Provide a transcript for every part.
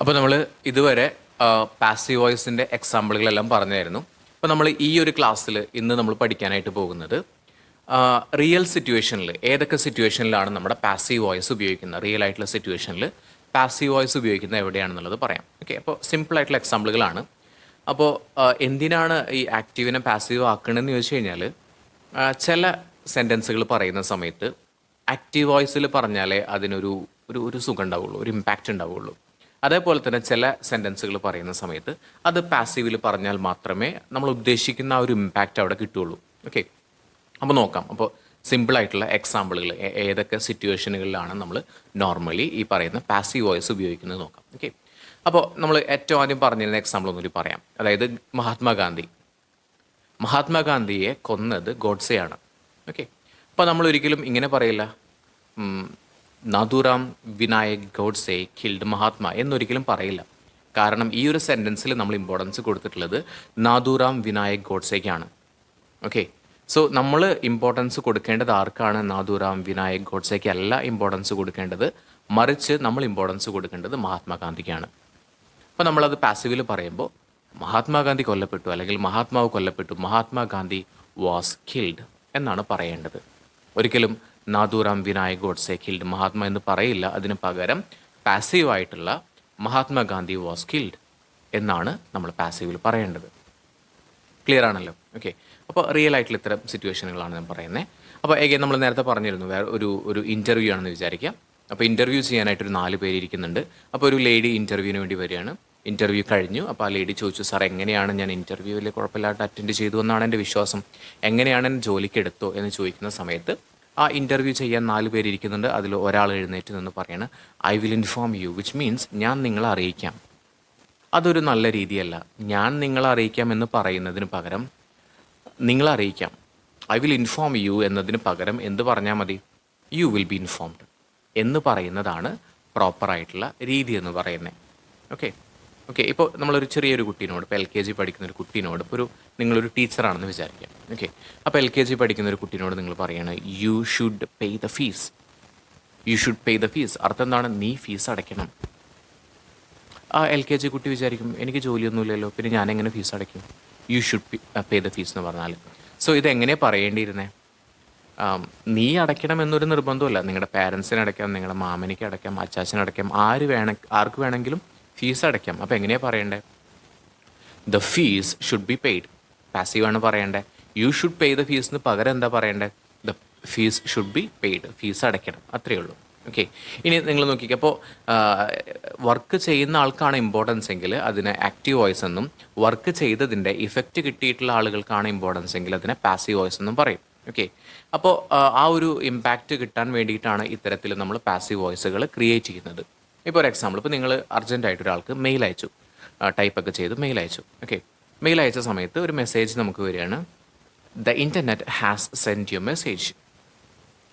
അപ്പോൾ നമ്മൾ ഇതുവരെ പാസീവ് വോയിസിന്റെ എക്സാമ്പിളുകളെല്ലാം പറഞ്ഞായിരുന്നു. അപ്പോൾ നമ്മൾ ഈ ഒരു ക്ലാസ്സിൽ ഇന്ന് നമ്മൾ പഠിക്കാനായിട്ട് പോകുന്നത് റിയൽ സിറ്റുവേഷനിൽ ഏതൊക്കെ സിറ്റുവേഷനിലാണ് നമ്മുടെ പാസീവ് വോയിസ് ഉപയോഗിക്കുന്നത് റിയൽ ആയിട്ടുള്ള സിറ്റുവേഷനിൽ പാസീവ് വോയിസ് ഉപയോഗിക്കുന്നത് എവിടെയാണെന്നുള്ളത് പറയാം. ഓക്കെ അപ്പോൾ സിമ്പിൾ ആയിട്ടുള്ള എക്സാമ്പിളുകളാണ് അപ്പോൾ എന്തിനാണ് ഈ ആക്റ്റീവിനെ പാസീവ് ആക്കണമെന്ന് ചോദിച്ചു കഴിഞ്ഞാൽ ചില സെന്റൻസുകൾ പറയുന്ന സമയത്ത് ആക്റ്റീവ് വോയിസിൽ പറഞ്ഞാലേ അതിനൊരു ഒരു ഒരു സുഖം ഉണ്ടാവുള്ളൂ ഒരു ഇമ്പാക്റ്റ് ഉണ്ടാവുള്ളൂ. അതേപോലെ തന്നെ ചില സെന്റൻസുകൾ പറയുന്ന സമയത്ത് അത് പാസീവിൽ പറഞ്ഞാൽ മാത്രമേ നമ്മൾ ഉദ്ദേശിക്കുന്ന ആ ഒരു ഇമ്പാക്റ്റ് അവിടെ കിട്ടുള്ളൂ ഓക്കെ അപ്പോൾ നോക്കാം. അപ്പോൾ സിമ്പിളായിട്ടുള്ള എക്സാമ്പിളുകൾ ഏതൊക്കെ സിറ്റുവേഷനുകളിലാണ് നമ്മൾ നോർമലി ഈ പറയുന്ന പാസീവ് വോയിസ് ഉപയോഗിക്കുന്നത് നോക്കാം. ഓക്കെ അപ്പോൾ നമ്മൾ ഏറ്റവും ആദ്യം പറഞ്ഞിരുന്ന എക്സാമ്പിൾ ഒന്നുകൂടി പറയാം. അതായത് മഹാത്മാഗാന്ധി. മഹാത്മാഗാന്ധിയെ കൊന്നത് ഗോഡ്സെയാണ്. ഓക്കെ അപ്പോൾ നമ്മൾ ഒരിക്കലും ഇങ്ങനെ പറയില്ല. ഉം, നാഥുറാം വിനായക് ഗോഡ്സെ കിൽഡ് മഹാത്മ എന്നൊരിക്കലും പറയില്ല. കാരണം ഈ ഒരു സെന്റൻസിൽ നമ്മൾ ഇമ്പോർട്ടൻസ് കൊടുത്തിട്ടുള്ളത് നാദുറാം വിനായക് ഗോഡ്സേക്കാണ്. ഓക്കെ സോ നമ്മൾ ഇമ്പോർട്ടൻസ് കൊടുക്കേണ്ടത് ആർക്കാണ്? നാദുറാം വിനായക് ഗോഡ്സേക്ക് അല്ല ഇമ്പോർട്ടൻസ് കൊടുക്കേണ്ടത്. മറിച്ച് നമ്മൾ ഇമ്പോർട്ടൻസ് കൊടുക്കേണ്ടത് മഹാത്മാഗാന്ധിക്കാണ് അപ്പോൾ നമ്മളത് പാസീവിൽ പറയുമ്പോൾ മഹാത്മാഗാന്ധി കൊല്ലപ്പെട്ടു അല്ലെങ്കിൽ മഹാത്മാവ് കൊല്ലപ്പെട്ടു മഹാത്മാഗാന്ധി വാസ് കിൽഡ് എന്നാണ് പറയേണ്ടത്. ഒരിക്കലും നാഥുറാം വിനായക് ഗോഡ്സെ കിൽഡ്. മഹാത്മ എന്ന് പറയില്ല. അതിന് പകരം പാസീവായിട്ടുള്ള മഹാത്മാഗാന്ധി വാസ് കിൽഡ് എന്നാണ് നമ്മൾ പാസീവിൽ പറയേണ്ടത്. ക്ലിയർ ആണല്ലോ? ഓക്കെ അപ്പോൾ റിയൽ ആയിട്ടുള്ള ഇത്തരം സിറ്റുവേഷനുകളാണ് ഞാൻ പറയുന്നത് അപ്പോൾ എഗെയിൻ നമ്മൾ നേരത്തെ പറഞ്ഞിരുന്നു വേറെ ഒരു ഒരു ഇന്റർവ്യൂ ആണെന്ന് വിചാരിക്കാം. അപ്പോൾ ഇന്റർവ്യൂ ചെയ്യാനായിട്ടൊരു നാല് പേര് ഇരിക്കുന്നുണ്ട്. അപ്പോൾ ഒരു ലേഡി ഇന്റർവ്യൂവിന് വേണ്ടി വരികയാണ്. ഇന്റർവ്യൂ കഴിഞ്ഞു. അപ്പോൾ ആ ലേഡി ചോദിച്ചു സാർ എങ്ങനെയാണ് ഞാൻ ഇന്റർവ്യൂവിൽ കുഴപ്പമില്ലാണ്ട് അറ്റൻഡ് ചെയ്തു എന്നാണ് എന്റെ വിശ്വാസം? എങ്ങനെയാണ് എന്നെ ജോലിക്ക് എടുത്തോ? എന്ന് ചോദിക്കുന്ന സമയത്ത് ആ ഇന്റർവ്യൂ ചെയ്യാൻ നാല് പേര് ഇരിക്കുന്നുണ്ട്. അതിൽ ഒരാൾ എഴുന്നേറ്റ് നിന്ന് പറയാണ് I will inform you which means ഞാൻ നിങ്ങളെ അറിയിക്കാം. അതൊരു നല്ല രീതിയല്ല. ഞാൻ നിങ്ങളെ അറിയിക്കാം എന്ന് പറയുന്നതിന് പകരം നിങ്ങളെ അറിയിക്കാം. ഐ വിൽ ഇൻഫോം യു എന്നതിന് പകരം എന്ത് പറഞ്ഞാൽ മതി? യു വിൽ ബി ഇൻഫോംഡ് എന്ന് പറയുന്നതാണ് പ്രോപ്പറായിട്ടുള്ള രീതി എന്ന് പറയുന്നത്. ഓക്കെ ഓക്കെ ഇപ്പോൾ നമ്മളൊരു ചെറിയൊരു കുട്ടീനോട് ഇപ്പോൾ എൽ കെ ജി പഠിക്കുന്ന ഒരു കുട്ടീനോട് ഇപ്പോൾ ഒരു നിങ്ങളൊരു ടീച്ചറാണെന്ന് വിചാരിക്കാം. ഓക്കെ അപ്പോൾ എൽ കെ ജി പഠിക്കുന്ന ഒരു കുട്ടീനോട് നിങ്ങൾ പറയണ you should pay the fees you should pay the fees അർത്ഥം എന്താണ്? നീ ഫീസ് അടയ്ക്കണം. ആ എൽ കെ ജി കുട്ടി വിചാരിക്കും എനിക്ക് ജോലിയൊന്നുമില്ലല്ലോ പിന്നെ ഞാൻ എങ്ങനെ ഫീസ് അടയ്ക്കും you should pay the fees എന്ന് പറഞ്ഞാൽ സോ ഇതെങ്ങനെ പറയേണ്ടിയിരുന്നേ? നീ അടയ്ക്കണം എന്നൊരു നിർബന്ധമല്ല നിങ്ങളുടെ പാരൻസിന് അടയ്ക്കാം നിങ്ങളുടെ മാമനിക്ക് അടയ്ക്കാം അച്ചാച്ചന് അടയ്ക്കാം ആര് വേണ ആർക്ക് വേണമെങ്കിലും ഫീസ് അടയ്ക്കാം. അപ്പോൾ എങ്ങനെയാണ് പറയണ്ടേ? The fee should be paid passive ആണ് പറയേണ്ടത് യു ഷുഡ് പേ ദ ഫീസിന് പകരം എന്താ പറയേണ്ടത് the fees should be paid fees അടയ്ക്കണം. അത്രയേ ഉള്ളൂ. ഓക്കെ ഇനി നിങ്ങൾ നോക്കിക്കുക അപ്പോൾ വർക്ക് ചെയ്യുന്ന ആൾക്കാണ് ഇമ്പോർട്ടൻസ് എങ്കിൽ അതിന് ആക്റ്റീവ് വോയിസ് എന്നും വർക്ക് ചെയ്തതിന്റെ ഇഫക്റ്റ് കിട്ടിയിട്ടുള്ള ആളുകൾക്കാണ് ഇമ്പോർട്ടൻസ് എങ്കിൽ അതിനെ പാസീവ് വോയിസ് എന്നും പറയും. ഓക്കെ അപ്പോൾ ആ ഒരു ഇമ്പാക്റ്റ് കിട്ടാൻ വേണ്ടിയിട്ടാണ് ഇത്തരത്തിൽ നമ്മൾ പാസീവ് വോയിസുകൾ ക്രിയേറ്റ് ചെയ്യുന്നത്. ഇപ്പോൾ ഒരു എക്സാമ്പിൾ ഇപ്പോൾ നിങ്ങൾ അർജന്റായിട്ട് ഒരാൾക്ക് മെയിൽ അയച്ചു. ടൈപ്പൊക്കെ ചെയ്ത് മെയിൽ അയച്ചു. ഓക്കെ മെയിൽ അയച്ച സമയത്ത് ഒരു മെസ്സേജ് നമുക്ക് വരികയാണ്. The internet has send you message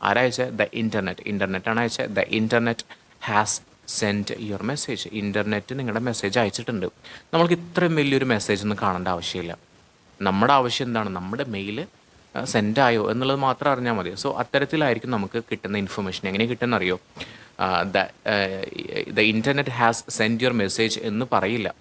ആരയച്ച the internet internet ആണ് അയച്ചത് the internet has send your message internet നിങ്ങളുടെ മെസ്സേജ് അയച്ചിട്ടുണ്ട്. നമ്മൾക്ക് ഇത്രയും വലിയൊരു മെസ്സേജ് ഒന്നും കാണേണ്ട ആവശ്യമില്ല. നമ്മുടെ ആവശ്യം എന്താണ്? നമ്മുടെ മെയിൽ സെൻഡ് ആയോ എന്നുള്ളത് മാത്രം അറിഞ്ഞാൽ മതി. സോ അത്തരത്തിലായിരിക്കും നമുക്ക് കിട്ടുന്ന ഇൻഫർമേഷൻ എങ്ങനെ കിട്ടുന്ന അറിയോ the internet has send your message എന്ന് പറയില്ല.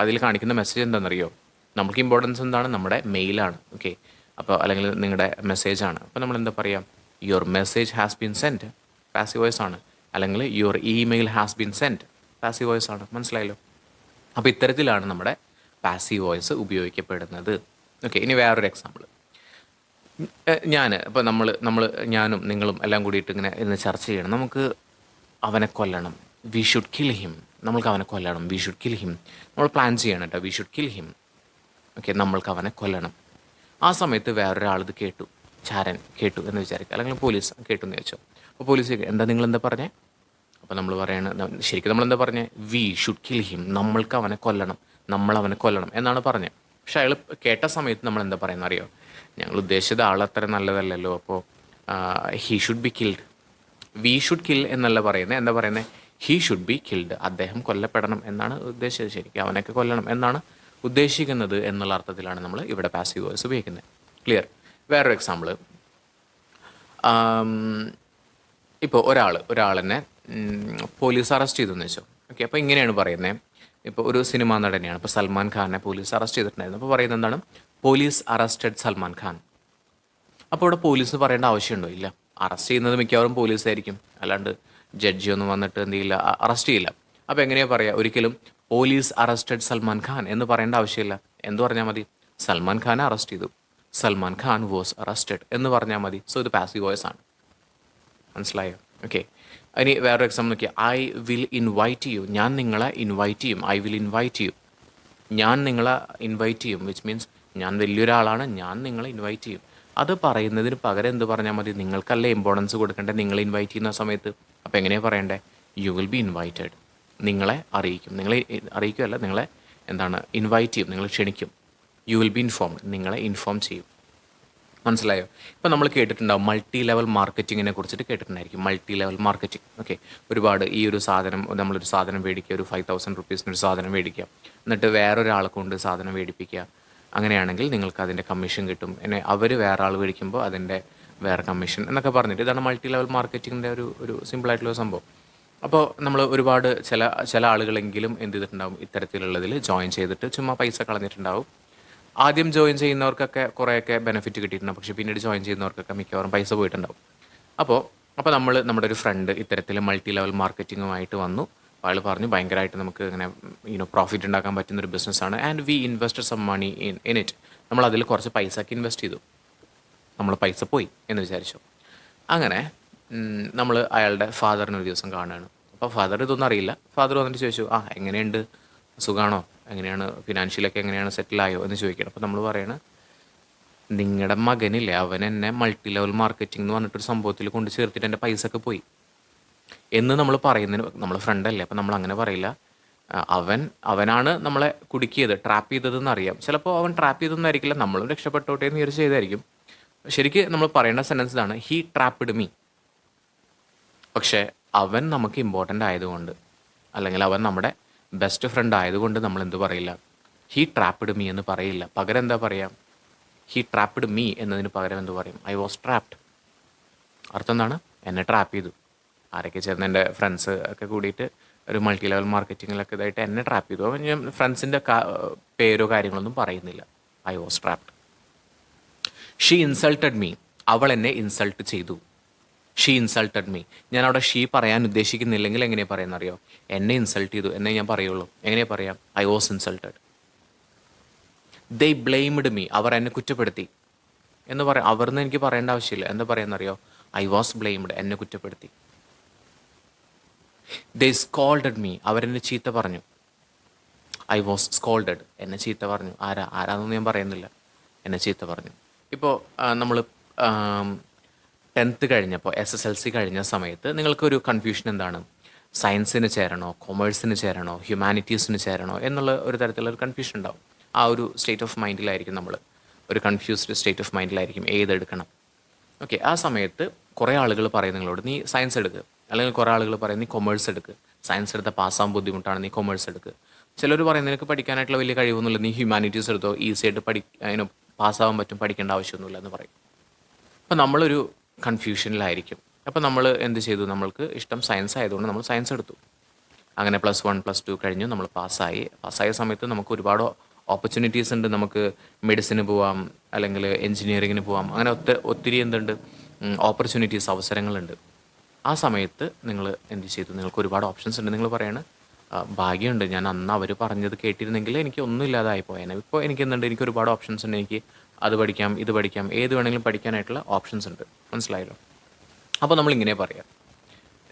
അതിൽ കാണിക്കുന്ന മെസ്സേജ് എന്താണെന്നറിയോ? നമുക്ക് ഇമ്പോർട്ടൻസ് എന്താണ്? നമ്മുടെ മെയിലാണ്. ഓക്കെ? അപ്പോൾ അല്ലെങ്കിൽ നിങ്ങളുടെ മെസ്സേജാണ്. അപ്പോൾ നമ്മൾ എന്താ പറയുക your message has been send passive voice ആണ്. അല്ലെങ്കിൽ your email has been send passive voice ആണ്. മനസ്സിലായല്ലോ? അപ്പോൾ ഇത്തരത്തിലാണ് നമ്മുടെ പാസീവ് വോയിസ് ഉപയോഗിക്കപ്പെടുന്നത്. ഓക്കെ? ഇനി വേറൊരു എക്സാമ്പിൾ ഞാൻ ഇപ്പോൾ നമ്മൾ നമ്മൾ ഞാനും നിങ്ങളും എല്ലാം കൂടിയിട്ട് ഇങ്ങനെ ഇന്ന് ചർച്ച ചെയ്യണം. നമുക്ക് അവനെ കൊല്ലണം. വി ഷുഡ് കിൽ ഹിം നമ്മൾക്ക് അവനെ കൊല്ലണം. വി ഷുഡ് കിൽ ഹിം നമ്മൾ പ്ലാൻ ചെയ്യണം കേട്ടോ we should kill him okay നമ്മൾക്ക് അവനെ കൊല്ലണം. ആ സമയത്ത് വേറൊരാൾ ഇത് കേട്ടു. ചാരൻ കേട്ടു എന്ന് വിചാരിക്കുക. അല്ലെങ്കിൽ പോലീസ് കേട്ടു എന്ന് ചോദിച്ചോ അപ്പോൾ പോലീസ് എന്താ നിങ്ങൾ എന്താ പറഞ്ഞേ? അപ്പോൾ നമ്മൾ പറയണ ശരിക്കും നമ്മൾ എന്താ പറഞ്ഞേ? വി ഷുഡ് കിൽ ഹിം നമ്മൾക്ക് അവനെ കൊല്ലണം. നമ്മൾ അവനെ കൊല്ലണം. എന്നാണ് പറഞ്ഞത്. പക്ഷെ അയാൾ കേട്ട സമയത്ത് നമ്മൾ എന്താ പറയുന്നത് അറിയോ ഞങ്ങൾ ഉദ്ദേശിച്ചത് ആൾ അത്ര നല്ലതല്ലല്ലോ. അപ്പോൾ he should be killed we should kill എന്നല്ല പറയുന്നത് എന്താ പറയുന്നത് ഹീ ഷുഡ് ബി കിൽഡ് അദ്ദേഹം കൊല്ലപ്പെടണം എന്നാണ് ഉദ്ദേശിച്ചത് ശരിക്കും. അവനൊക്കെ കൊല്ലണം എന്നാണ് ഉദ്ദേശിക്കുന്നത് എന്നുള്ള അർത്ഥത്തിലാണ് നമ്മൾ ഇവിടെ പാസീവ് വോയിസ് ഉപയോഗിക്കുന്നത് ക്ലിയർ വേറൊരു എക്സാമ്പിൾ ഇപ്പോൾ ഒരാൾ ഒരാളെന്നെ പോലീസ് അറസ്റ്റ് ചെയ്തെന്ന് വെച്ചോ. ഓക്കെ അപ്പോൾ ഇങ്ങനെയാണ് പറയുന്നത് ഇപ്പോൾ ഒരു സിനിമാ നടനെയാണ്. ഇപ്പോൾ സൽമാൻ ഖാനെ പോലീസ് അറസ്റ്റ് ചെയ്തിട്ടുണ്ടായിരുന്നു. അപ്പോൾ പറയുന്നത് എന്താണ് പോലീസ് അറസ്റ്റഡ് സൽമാൻ ഖാൻ. അപ്പോൾ ഇവിടെ പോലീസ് പറയേണ്ട ആവശ്യമുണ്ടോ? ഇല്ല. അറസ്റ്റ് ചെയ്യുന്നത് മിക്കവാറും പോലീസായിരിക്കും. അല്ലാണ്ട് ജഡ്ജി ഒന്നും വന്നിട്ട് എന്ത് ചെയ്യില്ല അറസ്റ്റ് ചെയ്യില്ല. അപ്പോൾ എങ്ങനെയാണ് പറയുക ഒരിക്കലും പോലീസ് അറസ്റ്റഡ് സൽമാൻ ഖാൻ എന്ന് പറയേണ്ട ആവശ്യമില്ല. എന്ന് പറഞ്ഞാൽ മതി? സൽമാൻ ഖാനെ അറസ്റ്റ് ചെയ്തു. സൽമാൻ ഖാൻ വാസ് അറസ്റ്റഡ് എന്ന് പറഞ്ഞാൽ മതി. സോ ഇത് പാസീവ് വോയിസ് ആണ്. മനസ്സിലായോ? ഓക്കെ. ഇനി വേറൊരു എക്സാം നോക്കിയാൽ ഐ വിൽ ഇൻവൈറ്റ് യു ഞാൻ നിങ്ങളെ ഇൻവൈറ്റ് ചെയ്യും. ഐ വിൽ ഇൻവൈറ്റ് യു ഞാൻ നിങ്ങളെ ഇൻവൈറ്റ് ചെയ്യും വിച്ച് മീൻസ് ഞാൻ വലിയൊരാളാണ്. ഞാൻ നിങ്ങളെ ഇൻവൈറ്റ് ചെയ്യും. അത് പറയുന്നതിന് പകരം എന്ത് പറഞ്ഞാൽ മതി? നിങ്ങൾക്കല്ലേ ഇമ്പോർട്ടൻസ് കൊടുക്കേണ്ടത് നിങ്ങൾ ഇൻവൈറ്റ് ചെയ്യുന്ന സമയത്ത്. അപ്പോൾ എങ്ങനെയാണ് പറയണ്ടേ? യു വിൽ ബി ഇൻവൈറ്റഡ് നിങ്ങളെ അറിയിക്കും. നിങ്ങളെ അറിയിക്കുമല്ല നിങ്ങളെ എന്താണ് ഇൻവൈറ്റ് ചെയ്യും. നിങ്ങൾ ക്ഷണിക്കും. യു വിൽ ബി ഇൻഫോംഡ് നിങ്ങളെ ഇൻഫോം ചെയ്യും. മനസ്സിലായോ? ഇപ്പോൾ നമ്മൾ കേട്ടിട്ടുണ്ടാവും മൾട്ടി ലെവൽ മാർക്കറ്റിങ്ങിനെ കുറിച്ചിട്ട് കേട്ടിട്ടുണ്ടായിരിക്കും. മൾട്ടി ലെവൽ മാർക്കറ്റിംഗ് ഓക്കെ ഒരുപാട് ഈ ഒരു സാധനം നമ്മളൊരു സാധനം മേടിക്കുക ഒരു ഫൈവ് തൗസൻഡ് റുപ്പീസിന് ഒരു സാധനം മേടിക്കുക. എന്നിട്ട് വേറൊരാളെ കൊണ്ട് സാധനം മേടിപ്പിക്കുക. അങ്ങനെയാണെങ്കിൽ നിങ്ങൾക്ക് അതിന്റെ കമ്മീഷൻ കിട്ടും. എന്നെ അവർ വേറെ ആൾ മേടിക്കുമ്പോൾ അതിന്റെ വേറെ കമ്മീഷൻ എന്നൊക്കെ പറഞ്ഞിട്ട് ഇതാണ് മൾട്ടി ലെവൽ മാർക്കറ്റിങ്ങിന്റെ ഒരു ഒരു സിമ്പിളായിട്ടുള്ള സംഭവം. അപ്പോൾ നമ്മൾ ഒരുപാട് ചില ചില ആളുകളെങ്കിലും എന്ത് ചെയ്തിട്ടുണ്ടാവും? ഇത്തരത്തിലുള്ളതിൽ ജോയിൻ ചെയ്തിട്ട് ചുമ്മാ പൈസ കളഞ്ഞിട്ടുണ്ടാവും. ആദ്യം ജോയിൻ ചെയ്യുന്നവർക്കൊക്കെ കുറേയൊക്കെ ബെനിഫിറ്റ് കിട്ടിയിട്ടുണ്ട്. പക്ഷേ പിന്നീട് ജോയിൻ ചെയ്യുന്നവർക്കൊക്കെ മിക്കവാറും പൈസ പോയിട്ടുണ്ടാവും. അപ്പോൾ അപ്പോൾ നമ്മൾ നമ്മുടെ ഒരു ഫ്രണ്ട് ഇത്തരത്തിൽ മൾട്ടി ലെവൽ മാർക്കറ്റിങ്ങുമായിട്ട് വന്നു. അയാൾ പറഞ്ഞു ഭയങ്കരമായിട്ട് നമുക്ക് ഇങ്ങനെ യുനോ പ്രോഫിറ്റ് ഉണ്ടാക്കാൻ പറ്റുന്ന ഒരു ബിസിനസ്സാണ് and we invest some money in in it നമ്മൾ അതിൽ കുറച്ച് പൈസക്ക് ഇൻവെസ്റ്റ് ചെയ്തു. നമ്മൾ പൈസ പോയി എന്ന് വിചാരിച്ചു. അങ്ങനെ നമ്മൾ അയാളുടെ ഫാദറിന് ഒരു ദിവസം കാണുകയാണ്. അപ്പോൾ ഫാദർ ഇതൊന്നും അറിയില്ല. ഫാദർ വന്നിട്ട് ചോദിച്ചു ആ എങ്ങനെയുണ്ട്? സുഖമാണോ എങ്ങനെയാണ്? ഫിനാൻഷ്യലൊക്കെ എങ്ങനെയാണ്? സെറ്റിലായോ എന്ന് ചോദിക്കണം അപ്പോൾ നമ്മൾ പറയണ നിങ്ങളുടെ മകനില്ലേ? അവൻ എന്നെ മൾട്ടി ലെവൽ മാർക്കറ്റിംഗ് എന്ന് പറഞ്ഞിട്ടൊരു സംഭവത്തിൽ കൊണ്ട് ചേർത്തിട്ട് എന്റെ പൈസ ഒക്കെ പോയി. എന്ന് നമ്മൾ പറയുന്നതിന് നമ്മൾ ഫ്രണ്ടല്ലേ അപ്പം നമ്മൾ അങ്ങനെ പറയില്ല. അവൻ അവനാണ് നമ്മളെ കുടുക്കിയത് ട്രാപ്പ് ചെയ്തതെന്ന് അറിയാം ചിലപ്പോൾ അവൻ ട്രാപ്പ് ചെയ്തതെന്നായിരിക്കില്ല നമ്മളും രക്ഷപ്പെട്ടോട്ടെ എന്ന് വിചാരിച്ച് ചെയ്തായിരിക്കും. ശരിക്ക് നമ്മൾ പറയേണ്ട സെന്റൻസ് ഇതാണ് ഹീ ട്രാപ്പിഡ് മീ പക്ഷേ അവൻ നമുക്ക് ഇമ്പോർട്ടന്റ് ആയതുകൊണ്ട് അല്ലെങ്കിൽ അവൻ നമ്മുടെ ബെസ്റ്റ് ഫ്രണ്ട് ആയതുകൊണ്ട് നമ്മൾ എന്ത് പറയില്ല. ഹീ ട്രാപ്പിഡ് മീ എന്ന് പറയില്ല. പകരം എന്താ പറയാം? ഹീ ട്രാപ്പിഡ് മീ എന്നതിന് പകരം എന്ത് പറയും? ഐ വാസ് ട്രാപ്ഡ് അർത്ഥം എന്താണ്? എന്നെ ട്രാപ്പ് ചെയ്തു. ആരൊക്കെ ചേർന്ന് എന്റെ ഫ്രണ്ട്സ് ഒക്കെ കൂടിയിട്ട് ഒരു മൾട്ടി ലെവൽ മാർക്കറ്റിങ്ങിലൊക്കെ ഇതായിട്ട് എന്നെ ട്രാപ്പ് ചെയ്തു. അപ്പം ഞാൻ ഫ്രണ്ട്സിന്റെ പേരോ കാര്യങ്ങളൊന്നും പറയുന്നില്ല. I was trapped she insulted me അവൾ എന്നെ ഇൻസൾട്ട് ചെയ്തു. ഷീ ഇൻസൾട്ടഡ് മീ ഞാൻ അവിടെ ഷീ പറയാൻ ഉദ്ദേശിക്കുന്നില്ലെങ്കിൽ എങ്ങനെയാണ് പറയുന്നറിയോ? എന്നെ ഇൻസൾട്ട് ചെയ്തു. എന്നേ ഞാൻ പറയുള്ളൂ. എങ്ങനെയാ പറയാം? I was insulted they blamed me അവർ എന്നെ കുറ്റപ്പെടുത്തി. എന്ന് പറയാം അവർന്ന് എനിക്ക് പറയേണ്ട ആവശ്യമില്ല. എന്താ പറയുന്നറിയോ? ഐ വാസ് ബ്ലെയിംഡ് എന്നെ കുറ്റപ്പെടുത്തി. ദേ സ്കോൾഡഡ് മീ അവരെന്നെ ചീത്ത പറഞ്ഞു. ഐ വാസ് സ്കോൾഡഡ് എന്നെ ചീത്ത പറഞ്ഞു. ആരാ? ആരാന്നൊന്നും ഞാൻ പറയുന്നില്ല. എന്നെ ചീത്ത പറഞ്ഞു. ഇപ്പോൾ നമ്മൾ ടെൻത്ത് കഴിഞ്ഞപ്പോൾ എസ് എസ് എൽ സി കഴിഞ്ഞ സമയത്ത് നിങ്ങൾക്കൊരു കൺഫ്യൂഷൻ എന്താണ്? സയൻസിന് ചേരണോ? കൊമേഴ്സിന് ചേരണോ? ഹ്യൂമാനിറ്റീസിന് ചേരണോ? എന്നുള്ള ഒരു തരത്തിലുള്ള ഒരു കൺഫ്യൂഷൻ ഉണ്ടാവും. ആ ഒരു സ്റ്റേറ്റ് ഓഫ് മൈൻഡിലായിരിക്കും നമ്മൾ ഒരു കൺഫ്യൂസ്ഡ് സ്റ്റേറ്റ് ഓഫ് മൈൻഡിലായിരിക്കും ഏതെടുക്കണം? ഓക്കെ ആ സമയത്ത് കുറേ ആളുകൾ പറയും നിങ്ങളോട് നീ സയൻസ് എടുക്കുക അല്ലെങ്കിൽ കുറേ ആളുകൾ പറയും നീ കൊമേഴ്സ് എടുക്കുക സയൻസ് എടുത്താൽ പാസ്സാകാൻ ബുദ്ധിമുട്ടാണ് നീ കൊമേഴ്സ് എടുക്കുക ചിലർ പറയും നിനക്ക് പഠിക്കാനായിട്ടുള്ള വലിയ കഴിവൊന്നുമില്ല. നീ ഹ്യൂമാനിറ്റീസ് എടുത്തോ? ഈസി ആയിട്ട് പഠി അതിന് പാസ്സാവാൻ പറ്റും പഠിക്കേണ്ട ആവശ്യമൊന്നുമില്ല എന്ന് പറയും. അപ്പോൾ നമ്മളൊരു കൺഫ്യൂഷനിലായിരിക്കും അപ്പോൾ നമ്മൾ എന്ത് ചെയ്തു? നമ്മൾക്ക് ഇഷ്ടം സയൻസ് ആയതുകൊണ്ട് നമ്മൾ സയൻസ് എടുത്തു. അങ്ങനെ പ്ലസ് വൺ പ്ലസ് ടു കഴിഞ്ഞു നമ്മൾ പാസ്സായി പാസ്സായ സമയത്ത് നമുക്ക് ഒരുപാട് ഓപ്പർച്യൂണിറ്റീസ് ഉണ്ട്. നമുക്ക് മെഡിസിന് പോവാം അല്ലെങ്കിൽ എൻജിനീയറിങ്ങിന് പോവാം. അങ്ങനെ ഒത്ത ഒത്തിരി എന്തുണ്ട്? ഓപ്പർച്യൂണിറ്റീസ് അവസരങ്ങളുണ്ട്. ആ സമയത്ത് നിങ്ങൾ എന്ത് ചെയ്തു? നിങ്ങൾക്ക് ഒരുപാട് ഓപ്ഷൻസ് ഉണ്ട്. നിങ്ങൾ പറയാണ് ഭാഗ്യമുണ്ട്. ഞാൻ അന്ന് അവർ പറഞ്ഞത് കേട്ടിരുന്നെങ്കിൽ എനിക്ക് ഒന്നും ഇല്ലാതായി പോയേനെ ഇപ്പോൾ എനിക്ക് എന്തുണ്ട്? എനിക്ക് ഒരുപാട് ഓപ്ഷൻസ് ഉണ്ട്. എനിക്ക് അത് പഠിക്കാം ഇത് പഠിക്കാം ഏത് വേണമെങ്കിലും പഠിക്കാനായിട്ടുള്ള ഓപ്ഷൻസ് ഉണ്ട്. മനസ്സിലായല്ലോ? അപ്പോൾ നമ്മൾ ഇങ്ങനെ പറയാം.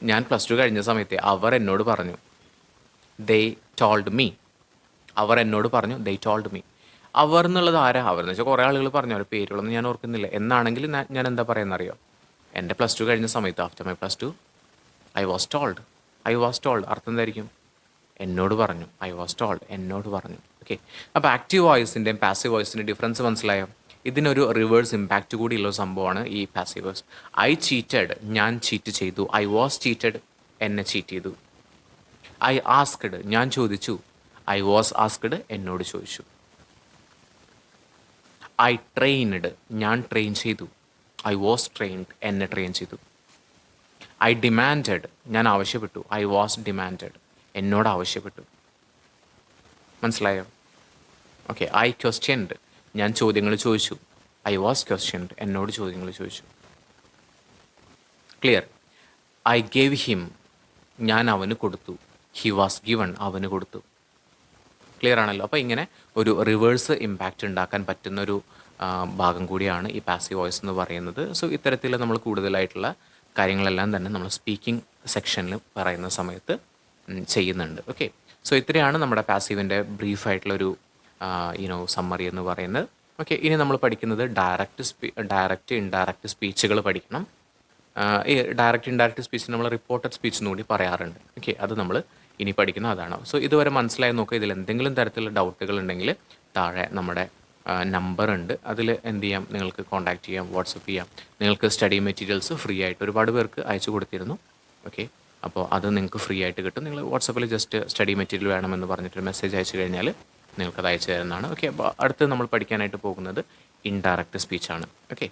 ഞാൻ പ്ലസ് ടു കഴിഞ്ഞ സമയത്ത് അവർ എന്നോട് പറഞ്ഞു ദേ ടോൾഡ് മീ അവർ എന്നോട് പറഞ്ഞു ദേ ടോൾഡ് മീ അവർ എന്നുള്ളത് ആരാ? അവർ എന്ന് വെച്ചാൽ കുറേ ആളുകൾ പറഞ്ഞു അവരുടെ പേരുകളൊന്നും ഞാൻ ഓർക്കുന്നില്ല. എന്നാണെങ്കിൽ ഞാൻ എന്താ പറയുന്നറിയോ? എന്റെ പ്ലസ് ടു കഴിഞ്ഞ സമയത്ത് after my plus two I was told I was told അർത്ഥം എന്തായിരിക്കും? എന്നോട് പറഞ്ഞു. ഐ വാസ് ടോൾഡ് എന്നോട് പറഞ്ഞു. ഓക്കെ അപ്പോൾ ആക്റ്റീവ് വോയിസിന്റെയും പാസീവ് വോയിസിന്റെയും ഡിഫറൻസ് മനസ്സിലായോ? ഇതിനൊരു റിവേഴ്സ് ഇമ്പാക്റ്റ് കൂടിയുള്ള സംഭവമാണ് ഈ പാസീവ് വോയിസ് ഐ ചീറ്റഡ് ഞാൻ ചീറ്റ് ചെയ്തു. ഐ വാസ് ചീറ്റഡ് എന്നെ ചീറ്റ് ചെയ്തു. ഐ ആസ്ക്ഡ് ഞാൻ ചോദിച്ചു. ഐ വാസ് ആസ്ക്ഡ് എന്നോട് ചോദിച്ചു. ഐ ട്രെയിൻഡ് ഞാൻ ട്രെയിൻ ചെയ്തു. ഐ വാസ് ട്രെയിൻഡ് എന്നെ ട്രെയിൻ ചെയ്തു. ഐ ഡിമാൻഡഡ് ഞാൻ ആവശ്യപ്പെട്ടു. ഐ വാസ് ഡിമാൻഡഡ് എന്നോട് ആവശ്യപ്പെട്ടു. മനസ്സിലായോ? ഓക്കെ ഐ ക്വസ്റ്റ്യൻഡ് ഞാൻ ചോദ്യങ്ങൾ ചോദിച്ചു. ഐ വാസ് ക്വസ്റ്റ്യൻഡ് എന്നോട് ചോദ്യങ്ങൾ ചോദിച്ചു. ക്ലിയർ ഐ ഗേവ് ഹിം ഞാൻ അവന് കൊടുത്തു. ഹി വാസ് ഗിവൺ അവന് കൊടുത്തു. ക്ലിയർ ആണല്ലോ? അപ്പോൾ ഇങ്ങനെ ഒരു റിവേഴ്സ് ഇമ്പാക്റ്റ് ഉണ്ടാക്കാൻ പറ്റുന്ന ഒരു ആ, ഭാഗം കൂടിയാണ് ഈ പാസീവ് വോയിസ് എന്ന് പറയുന്നത്. സോ ഇത്തരത്തിൽ നമ്മൾ കൂടുതലായിട്ടുള്ള കാര്യങ്ങളെല്ലാം തന്നെ നമ്മൾ സ്പീക്കിംഗ് സെക്ഷനിൽ പറയുന്ന സമയത്ത് ചെയ്യുന്നുണ്ട്. ഓക്കെ സോ ഇത്രയാണ് നമ്മുടെ പാസീവിന്റെ ബ്രീഫായിട്ടുള്ളൊരു യുനോ സമ്മറി എന്ന് പറയുന്നത്. ഓക്കെ ഇനി നമ്മൾ പഠിക്കുന്നത് ഡയറക്റ്റ് സ്പീ ഡയറക്റ്റ് ഇൻഡയറക്റ്റ് സ്പീച്ചുകൾ പഠിക്കണം. ഈ ഡയറക്റ്റ് ഇൻഡയറക്റ്റ് സ്പീച്ച് നമ്മൾ റിപ്പോർട്ടഡ് സ്പീച്ച് എന്ന് കൂടി പറയാറുണ്ട്. ഓക്കെ അത് നമ്മൾ ഇനി പഠിക്കുന്ന അതാണ്. സോ ഇതുവരെ മനസ്സിലായി നോക്കുക. ഇതിൽ എന്തെങ്കിലും തരത്തിലുള്ള ഡൗട്ടുകൾ ഉണ്ടെങ്കിൽ താഴെ നമ്മുടെ നമ്പർ ഉണ്ട് അതിൽ എന്ത് ചെയ്യാം? നിങ്ങൾക്ക് കോൺടാക്ട് ചെയ്യാം വാട്സപ്പ് ചെയ്യാം. നിങ്ങൾക്ക് സ്റ്റഡി മെറ്റീരിയൽസ് ഫ്രീ ആയിട്ട് ഒരുപാട് പേർക്ക് അയച്ചു കൊടുത്തിരുന്നു. ഓക്കെ അപ്പോൾ അത് നിങ്ങൾക്ക് ഫ്രീ ആയിട്ട് കിട്ടും. നിങ്ങൾ വാട്സപ്പിൽ ജസ്റ്റ് സ്റ്റഡി മെറ്റീരിയൽ വേണമെന്ന് പറഞ്ഞിട്ട് മെസ്സേജ് അയച്ചു കഴിഞ്ഞാൽ നിങ്ങൾക്കത് അയച്ചു തരുന്നതാണ്. ഓക്കെ അപ്പോൾ അടുത്ത് നമ്മൾ പഠിക്കാനായിട്ട് പോകുന്നത് ഇൻഡയറക്റ്റ് സ്പീച്ചാണ് ഓക്കെ